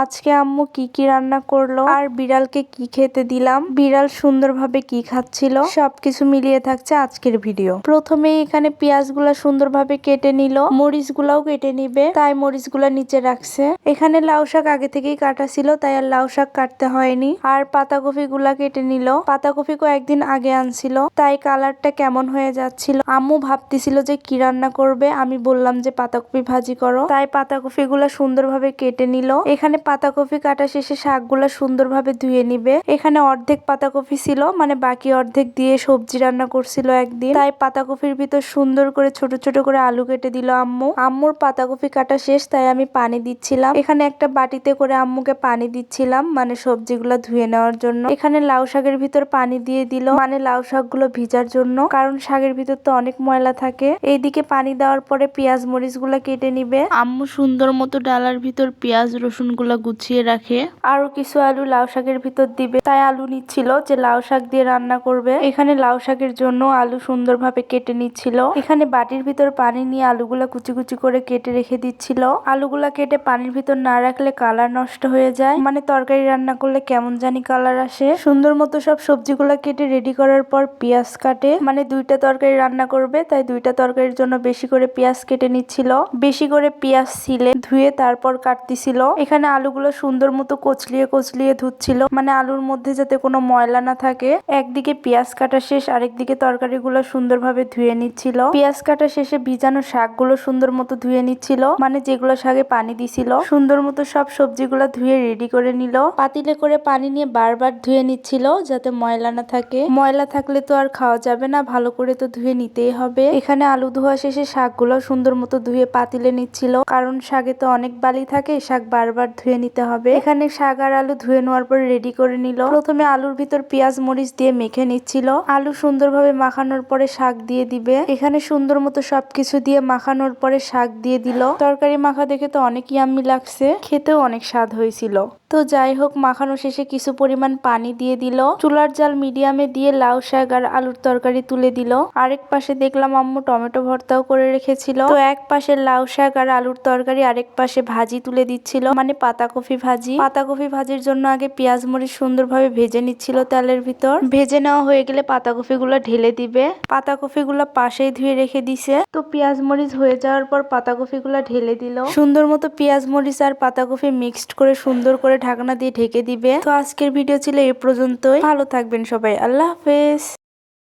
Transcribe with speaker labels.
Speaker 1: আজকে আম্মু কি কি রান্না করল? আর বিড়ালকে কি খেতে দিলাম? বিড়াল সুন্দরভাবে কি খাচ্ছিল? সবকিছু মিলিয়ে থাকছে আজকের ভিডিও। প্রথমেই এখানে পেঁয়াজগুলা সুন্দরভাবে কেটে নিল। মরিচ গুলাও কেটে নিবে। তাই মরিচগুলা নিচে রাখছে। এখানে লাউ শাক আগে থেকেই কাটা ছিল, তাই আর লাউ শাক কাটতে হয়নি। আর পাতাকপি গুলা কেটে নিল। পাতাকপি কয়েকদিন আগে আনছিল। তাই কালারটা কেমন হয়ে যাচ্ছিল? আম্মু ভাবতেছিল যে কি রান্না করবে? আমি বললাম যে পাতাকপি ভাজি করো। তাই পাতাকপি গুলা সুন্দরভাবে কেটে নিল। এখানে পাতাকপি কাটা শেষে শাকগুলা সুন্দরভাবে ধুয়ে নিবে। এখানে অর্ধেক পাতাকপি ছিল মানে বাকি অর্ধেক দিয়ে সবজি রান্না করছিল একদিন। তাই পাতাকপির ভিতর সুন্দর করে ছোট ছোট করে আলু কেটে দিল আম্মু। আম্মুর পাতাকপি কাটা শেষ, তাই আমি পানি দিচ্ছিলাম। এখানে একটা বাটিতে করে আম্মুকে পানি দিচ্ছিলাম মানে সবজিগুলো ধুয়ে নেওয়ার জন্য। এখানে লাউ শাকের ভিতর পানি দিয়ে দিল মানে লাউ শাকগুলো ভিজার জন্য, কারণ শাকের ভিতর তো অনেক ময়লা থাকে। এইদিকে পানি দেওয়ার পরে পেঁয়াজ মরিচগুলা কেটে নিবে। আম্মু সুন্দর মতো ডালার ভিতর পেঁয়াজ রসুন গুলা গুছিয়ে রাখে। আরও কিছু আলু লাউ শাকের ভিতর দিবে। তাই আলু নিচ্ছিল যে লাউ শাক দিয়ে রান্না করবে। এখানে লাউ শাকের জন্য আলু সুন্দরভাবে কেটে নিচ্ছিল। এখানে বাটির ভিতর পানি নিয়ে আলুগুলা কুচি কুচি করে কেটে রেখে দিচ্ছিল। আলুগুলা কেটে পানির ভিতর না রাখলে কালার নষ্ট হয়ে যায়। মানে তরকারি রান্না করলে কেমন জানি কালার আসে। সুন্দর মতো সব সবজিগুলা কেটে রেডি করার পর পেঁয়াজ কাটে। মানে দুইটা তরকারি রান্না করবে, তাই দুইটা তরকারির জন্য বেশি করে পেঁয়াজ কেটে নিচ্ছিল। বেশি করে পেঁয়াজ ছিলে, ধুয়ে তারপর কাটতেছিল। এখানে আলুগুলো সুন্দর মতো কচলিয়ে কচলিয়ে ধুচ্ছিল। মানে আলুর মধ্যে যাতে কোনো ময়লা না থাকে। একদিকে পেঁয়াজ কাটা শেষ, আরেকদিকে তরকারিগুলো সুন্দরভাবে ধুয়ে নিচ্ছিল। পেঁয়াজ কাটা শেষে ভিজানো শাকগুলো সুন্দর মতো ধুয়ে নিচ্ছিল। মানে যেগুলো শাকে পানি দিছিল। সুন্দর মতো সব সবজিগুলো ধুয়ে রেডি করে নিল। পাতিলে করে পানি নিয়ে বারবার ধুয়ে নিচ্ছিল যাতে ময়লা না থাকে। ময়লা থাকলে তো আর খাওয়া যাবে না, ভালো করে তো ধুয়ে নিতেই হবে। এখানে আলু ধোয়া শেষে শাকগুলো সুন্দর মতো ধুয়ে পাতিলে নিচ্ছিল। কারণ শাকে তো অনেক বালি থাকে, শাক বারবার ধুয়ে নিতে হবে। এখানে শাক আর আলু ধুয়ে নেওয়ার পর রেডি করে নিল। প্রথমে আলুর ভিতর পেঁয়াজ, মরিচ দিয়ে মেখে নিচ্ছিল। আলু সুন্দরভাবে মাখানোর পরে শাক দিয়ে দিবে। এখানে সুন্দর মতো সবকিছু দিয়ে মাখানোর পরে শাক দিয়ে দিল। তরকারি মাখা দেখে তো অনেক ইয়াম্মি লাগছে। খেতেও অনেক স্বাদ হয়েছিল। তো যাই হোক, মাখানো শেষে কিছু পরিমাণ পানি দিয়ে দিল। চুলার জাল মিডিয়ামে দিয়ে লাউ শাক আর আলুর তরকারি তুলে দিল। আরেক পাশে দেখলাম আম্মু টমেটো ভর্তাও করে রেখেছিল। তো এক পাশে লাউ শাক আর আলুর তরকারি, আরেক পাশে ভাজি তুলে দিচ্ছিল মানে পাতাকপি ভাজি। পাতাকপি ভাজির জন্য আগে পেঁয়াজ মরিচ সুন্দরভাবে ভেজে নিচ্ছিল তেলের ভিতর। ভেজে নেওয়া হয়ে গেলে পাতাকপি গুলো ঢেলে দিবে। পাতাকপি গুলো পাশেই ধুয়ে রেখে দিছে। তো পেঁয়াজ মরিচ হয়ে যাওয়ার পর পাতাকপি গুলো ঢেলে দিল। সুন্দর মতো পেঁয়াজ মরিচ আর পাতাকপি মিক্সড করে সুন্দর করে ঢাকনা দিয়ে ঢেকে দিবে। তো আজকের ভিডিও ছিল এ পর্যন্তই। ভালো থাকবেন সবাই। আল্লাহ হাফেজ।